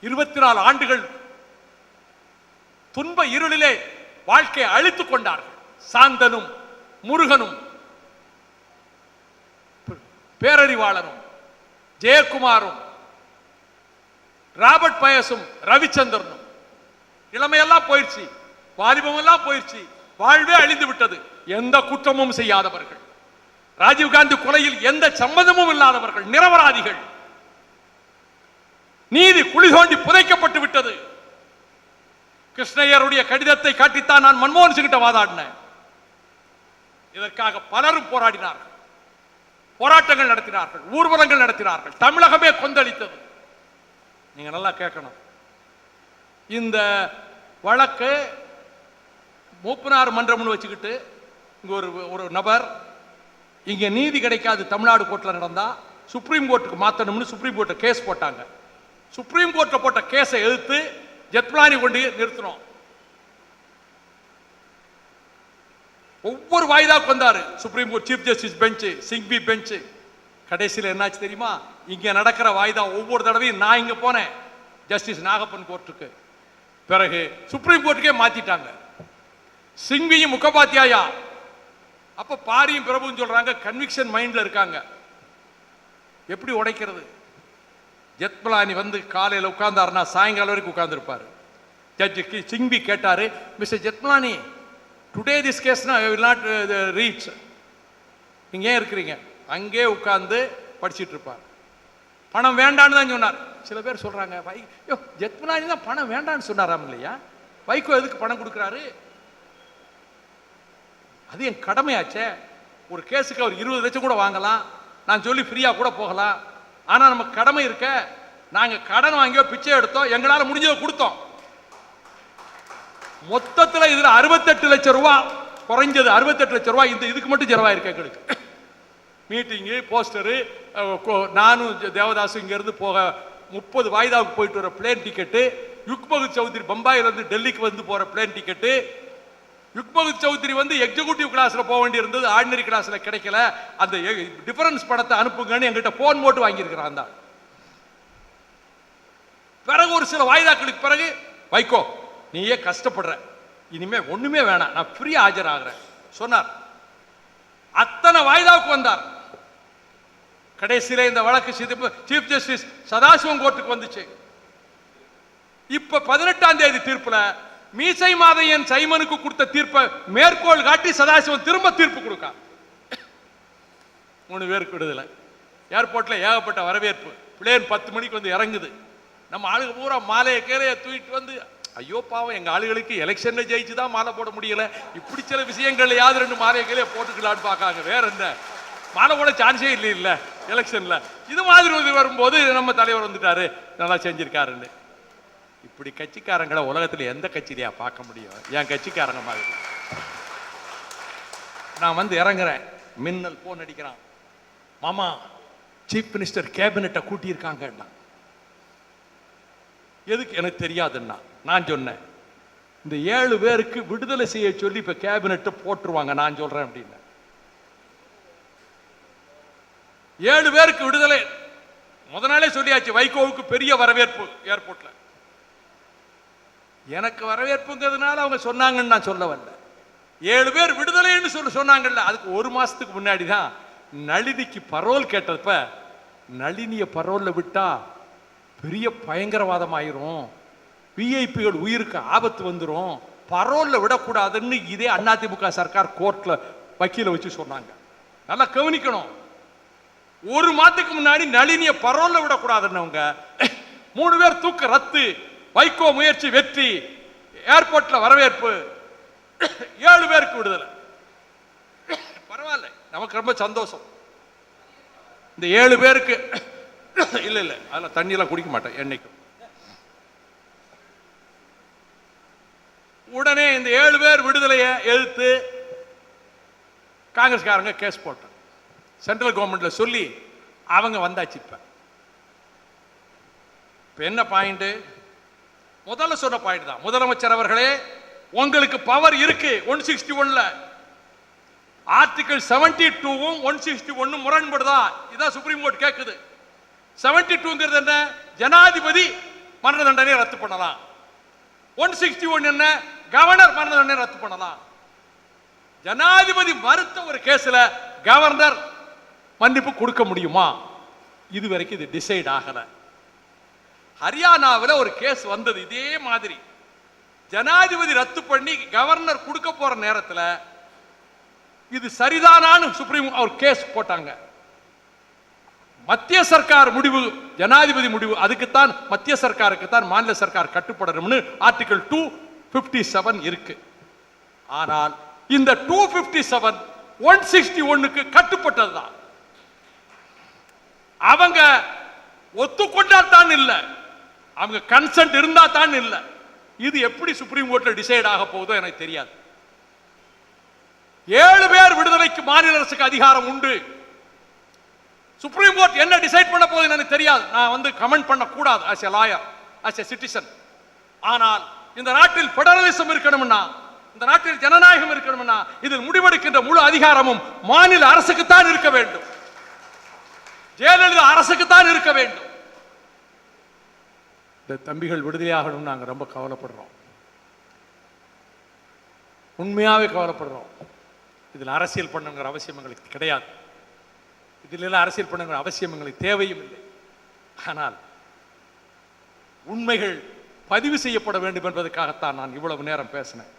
இருபத்தி நாலு ஆண்டுகள் துன்ப இருளிலே வாழ்க்கையை அழித்துக் கொண்டார்கள். சாந்தனும் முருகனும் பேரறிவாளனும் ஜெயக்குமாரும் ராபர்ட் பயசும் ரவிச்சந்திரனும். இளமையெல்லாம் போயிடுச்சு. வாலிபம் எல்லாம் போயிடுச்சு. வாழ்வே அழிந்து விட்டது. எந்த குற்றமும் செய்யாதவர்கள். ராஜீவ்காந்தி கொலையில் எந்த சம்மதமும் இல்லாதவர்கள். நிரபராதிகள். நீதி குழி தோண்டி புதைக்கப்பட்டு விட்டது. கிருஷ்ணய்யருடைய கடிதத்தை காட்டித்தான் நான் மன்மோகன் சிங்கிட்ட வாதாடினேன். இதற்காக பலரும் போராடினார்கள். போராட்டங்கள் நடத்தினார்கள் ஊர்வலங்கள் நடத்தினார்கள் தமிழகமே கொந்தளித்தது. நீங்க நல்லா கேட்கணும். இந்த வழக்கு மூப்பனார் மன்றம்னு வச்சுக்கிட்டு இங்க ஒரு ஒரு நபர் இங்க நீதி கிடைக்காது தமிழ்நாடு கோர்ட்ல நடந்தா சுப்ரீம் கோர்ட்டுக்கு மாத்தணும்னு சுப்ரீம் கோர்ட்டை கேஸ் போட்டாங்க. சுப்ரீம் கோர்ட்டில் போட்ட கேஸை எதிர்த்து ஜெத்மலானி கொண்டு நிறுத்தினோம். ஒவ்வொரு வாய்தாக்கு வந்தாரு. Supreme Court chief justice bench Singhvi bench கடைசியில் என்னாச்சு தெரியுமா? இங்கே நடக்கிற வாய்தா ஒவ்வொரு தடவையும் நான் இங்கே போனேன். ஜஸ்டிஸ் நாகப்பன் கோர்ட்டுக்கு பிறகு சுப்ரீம் கோர்ட்டுக்கே மாத்திட்டாங்க. சிங்வியும் முகபாத்தியாயா? அப்போ பாரியும் பிரபுன்னு சொல்றாங்க கன்விக்ஷன் மைண்டில் இருக்காங்க. எப்படி உடைக்கிறது? ஜெத்மலானி வந்து காலையில் உட்கார்ந்தாருன்னா சாயங்காலம் வரைக்கும் உட்காந்துருப்பார் ஜட்ஜு சிங்பி கேட்டார் மிஸ்டர் ஜெத்மலானி டுடே திஸ் கேஸ்னா வில் நாட் ரீச் நீங்கள் ஏன் இருக்கிறீங்க? அங்கே உட்காந்து படிச்சுட்டு இருப்பார். பணம் வேண்டான்னு தான் சொன்னார். சில பேர் சொல்கிறாங்க வை யோ ஜெத்மலானி தான் பணம் வேண்டான்னு சொன்னாராம் இல்லையா? வைகோ எதுக்கு பணம் கொடுக்குறாரு? அது என் கடமையாச்சே. ஒரு கேஸுக்கு அவர் இருபது லட்சம் கூட வாங்கலாம். நான் சொல்லி ஃப்ரீயாக கூட போகலாம். ஆனால் நம்ம கடமை இருக்க நாங்கள் கடன் வாங்கியோ பிச்சை எடுத்தோம் எங்களால் முடிஞ்சதை கொடுத்தோம். மொத்தத்தில் இதில் அறுபத்தெட்டு லட்சம் ரூபா குறைஞ்சது. அறுபத்தெட்டு லட்சம் ரூபா இந்த இதுக்கு மட்டும் செலவாயிருக்கு எங்களுக்கு? மீட்டிங்கு போஸ்டரு நானும் ஜ- தேவதாசும் இங்கேருந்து போக முப்பது வாய்தாவுக்கு போயிட்டு வர பிளேன் டிக்கெட்டு யுக்பகு சௌத்ரி பம்பாயிலிருந்து டெல்லிக்கு வந்து போகிற பிளேன் டிக்கெட்டு யுக்மகுத் சௌத்ரி வந்து எக்ஸிகூட்டிவ் கிளாஸில் போக வேண்டியிருந்தது ஆர்டினரி கிளாஸில் கிடைக்கல. அந்த டிஃபரன்ஸ் படத்தை அனுப்புங்கன்னு எங்கிட்ட ஃபோன் போட்டு வாங்கியிருக்கிறான் தான். பிறகு ஒரு சில வாய்தாக்களுக்கு பிறகு வைக்கோ நீயே கஷ்டப்படுற. இனிமே ஒண்ணுமே வேணாம். நான் ஃப்ரீயா ஆஜராகிறேன். சொன்னார். அத்தனை வாய்தாவுக்கு வந்தார். கடைசியில இந்த வழக்கு சீஃப் ஜஸ்டிஸ் சதாசிவம் கோர்ட்டுக்கு வந்துச்சு. இப்ப பதினெட்டாம் தேதி தீர்ப்புல மீசை மாதையன் சைமனுக்கு கொடுத்த தீர்ப்பை மேற்கோள் காட்டி சதாசிவம் திரும்ப தீர்ப்பு கொடுக்கா. மூணு பேருக்கு விடுதலை. ஏர்போர்ட்ல ஏகப்பட்ட வரவேற்பு. பிளேன் பத்து மணிக்கு வந்து இறங்குது. நம்ம ஆளுங்க பூரா மாலையை கீரையை தூக்கிட்டு வந்து ஐயோ பாவம் எங்க ஆளுகளுக்கு எலெக்ஷன்ல ஜெயிச்சு தான் மாலை போட முடியல. இப்படி சில விஷயங்கள்ல யாவது ரெண்டு மாலையை கீழே போட்டுக்கலான்னு பார்க்காங்க. வேற என்ன? மாலை போட சான்ஸே இல்லை இல்லை எலெக்ஷன்ல இது மாதிரி வரும்போது நம்ம தலைவர் வந்துட்டாரு. நல்லா செஞ்சிருக்காருன்னு. இப்படி கட்சிக்காரங்களை உலகத்துல எந்த கட்சியிலையா பார்க்க முடியும்? என் கட்சிக்காரங்க மாதிரி. நான் வந்து இறங்குறேன். மின்னல் போன் அடிக்கிறான். மாமா சீஃப் மினிஸ்டர் கேபினட்டை கூட்டியிருக்காங்கன்னா எதுக்கு? எனக்கு தெரியாதுன்னா நான் சொன்னேன். இந்த ஏழு பேருக்கு விடுதலை செய்ய சொல்லி இப்போ கேபினட்டை போட்டுருவாங்க நான் சொல்றேன் அப்படின்னு ஏழு பேருக்கு விடுதலை. முத நாளே சொல்லியாச்சு வைகோவுக்கு பெரிய வரவேற்பு ஏர்போர்ட்ல எனக்கு வரவேற்புங்கிறதுனால அவங்க சொன்னாங்கன்னு நான் சொல்ல வரல. ஏழு பேர் விடுதலைன்னு சொல்லி சொன்னாங்கல்ல அதுக்கு ஒரு மாதத்துக்கு முன்னாடி தான் நளினிக்கு பரோல் கேட்டப்ப நளினியை பரோல்ல விட்டால் பெரிய பயங்கரவாதம் ஆயிரும். விஐபிகள் உயிருக்கு ஆபத்து வந்துடும் பரோலில் விடக்கூடாதுன்னு இதே அதிமுக சர்க்கார் கோர்ட்டில் வக்கீல வச்சு சொன்னாங்க. நல்லா கவனிக்கணும். ஒரு மாதத்துக்கு முன்னாடி நளினிய பரோல்ல விடக்கூடாதுன்னவங்க மூணு பேர் தூக்க ரத்து. வைகோ முயற்சி வெற்றி ஏர்போர்ட்ல வரவேற்பு ஏழு பேருக்கு விடுதலை. பரவாயில்ல நமக்கு ரொம்ப சந்தோஷம். இந்த ஏழு பேருக்கு இல்ல இல்ல அதுல தண்ணி எல்லாம் குடிக்க மாட்டேன் என்னைக்கும். உடனே இந்த ஏழு பேர் விடுதலையை எதிர்த்து காங்கிரஸ்காரங்க கேஸ் போட்டாங்க. சென்ட்ரல் கவர்மெண்ட்ல சொல்லி அவங்க வந்தாச்சு இப்ப. என்ன பாயிண்ட் முதல்ல சொன்ன பாயிண்ட் தான். முதலமைச்சர் அவர்களே உங்களுக்கு பவர் இருக்கு ஒன் சிக்ஸ்டி ஒன்ல ஆர்டிகல் செவன்டி டூவும் ஒன் சிக்ஸ்டி ஒன்னும் முரண்படுதா? இதான் சுப்ரீம் கோர்ட் கேட்குது செவன்டி டூங்கிறது என்ன? ஜனாதிபதி மரண தண்டனை ரத்து பண்ணலாம். ஒன் சிக்ஸ்டி ஒன் என்ன? கவர்னர் மரண தண்டனை ரத்து பண்ணலாம். ஜனாதிபதி மறுத்த ஒரு கேஸில் கவர்னர் மன்னிப்பு கொடுக்க முடியுமா? இது வரைக்கும் இது டிசைட் ஆகலை. ஹரியானாவில் ஒரு கேஸ் வந்தது இதே மாதிரி. ஜனாதிபதி ரத்து பண்ணி கவர்னர் கொடுக்க போற நேரத்தில் இது சரிதானான்னு சுப்ரீம் அவர் கேஸ் போட்டாங்க. மத்திய சர்க்கார் முடிவு ஜனாதிபதி முடிவு அதுக்குத்தான் மத்திய சர்க்காருக்கு தான் மாநில சர்க்கார் கட்டுப்படணும்னு ஆர்டிகல் டூ பிப்டி செவன் இருக்கு. ஆனால் இந்த two fifty seven one sixty ஒன்னுக்கு கட்டுப்பட்டதுதான். அவங்க ஒத்துக்கொண்டால் தான் இல்லை. அவங்க கன்சென்ட் இருந்தா தான் இல்லை. இது எப்படி சுப்ரீம் கோர்ட்ல டிசைட் ஆக போகுதோ எனக்கு தெரியாது. ஏழு பேர் விடுதலைக்கு மாநில அரசுக்கு அதிகாரம் உண்டு. சுப்ரீம் கோர்ட் என்ன டிசைட் பண்ண போகுதுன்னு எனக்கு தெரியாது. நான் வந்து கமெண்ட் பண்ணக்கூடாது as a lawyer as a citizen ஆனால் இந்த நாட்டில் பெடரலிசம் இருக்கணும்னா இந்த நாட்டில் ஜனநாயகம் இருக்கணும்னா இதில் முடிவெடுக்கின்ற முழு அதிகாரமும் மாநில அரசுக்குத்தான் இருக்க வேண்டும். ஜெயலலிதா அரசுக்குத்தான் இருக்க வேண்டும். இந்த தம்பிகள் விடுதலையாகணும்னு நாங்கள் ரொம்ப கவலைப்படுறோம். உண்மையாகவே கவலைப்படுறோம். இதில் அரசியல் பண்ணுங்கிற அவசியம் எங்களுக்கு கிடையாது. இதில் எல்லாம் அரசியல் பண்ணுங்கிற அவசியம் எங்களுக்கு தேவையும் இல்லை. ஆனால் உண்மைகள் பதிவு செய்யப்பட வேண்டும் என்பதற்காகத்தான் நான் இவ்வளவு நேரம் பேசினேன்.